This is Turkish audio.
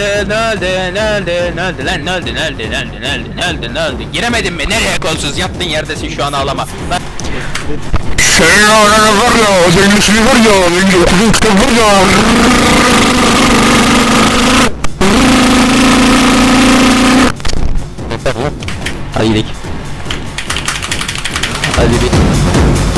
öldü ne öldü ne lan ne öldü ne öldü ne öldü Giremedin mi? Nereye kolsuz? Yattığın yerdesin şu an ağlama. Lan Senin ananı var ya, senin zengisini var ya, zengisini var ya. Hadi gidelim. Hadi bir